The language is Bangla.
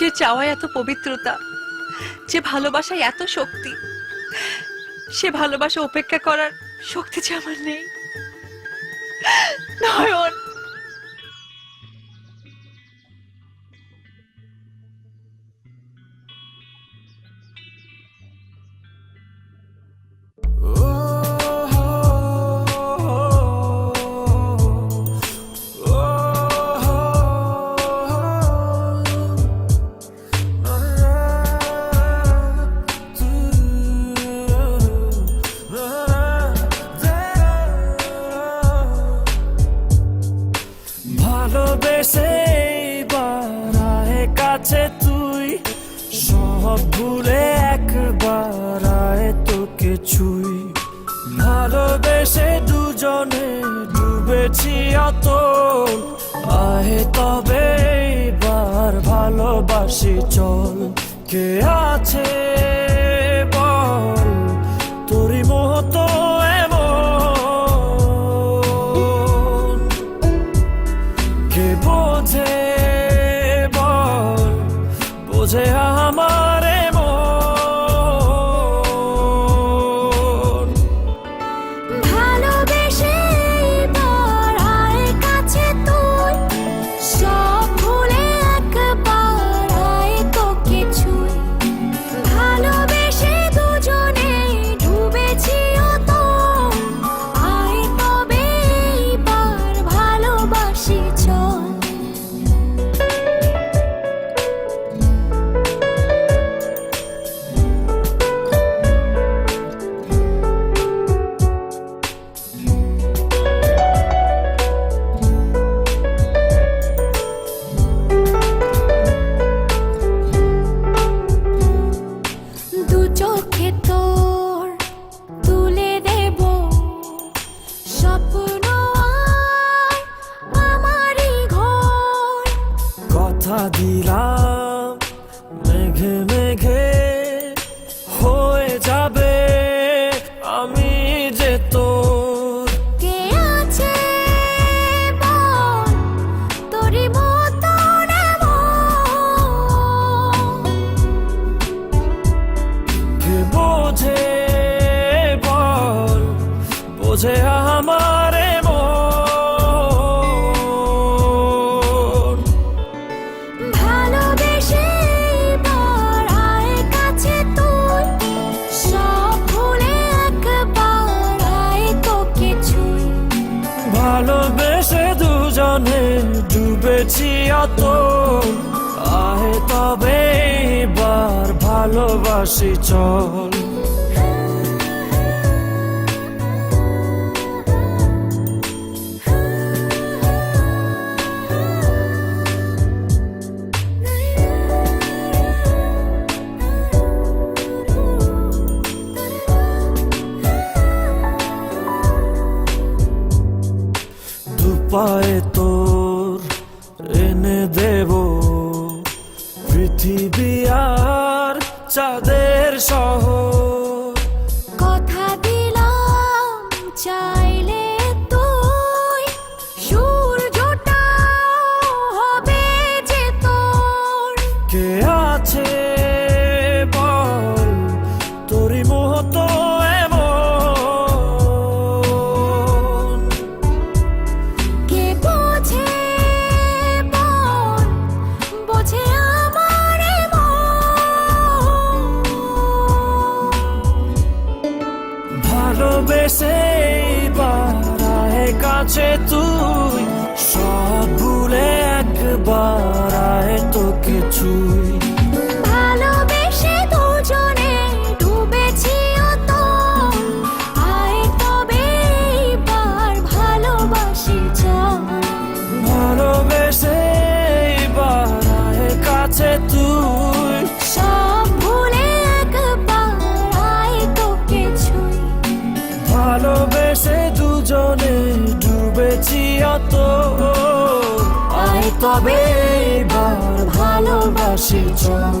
যে চাওয়া এত পবিত্রতা, যে ভালোবাসায় এত শক্তি, সে ভালোবাসা উপেক্ষা করার শক্তি যে আমার নেই। নয়ন কাছে তুই? সব ভুলে একবার আয় তোকে ছুই। ভালোবেসে দুজনে ডুবেছি অত আয় তবে বার ভালোবাসি চল। কে আছে? বোঝে আমার মেঘে মেঘে হয়ে যাবে আমি যে তোর। কে আছে বল তোরই মতো কে বোঝে বল? বোঝে আমার ডুবেছি অত। আহে তবে এবার ভালোবাসি চল। তোর এনে দেব। পৃথিবী আর চাঁদের শহর। ভালোবেসে বারায় কাছে তুই সব ভুলে একবার আয় তোকে ছুই ভালোবেসে দুজনে ডুবেছি অত। তবে ভালোবাসি চল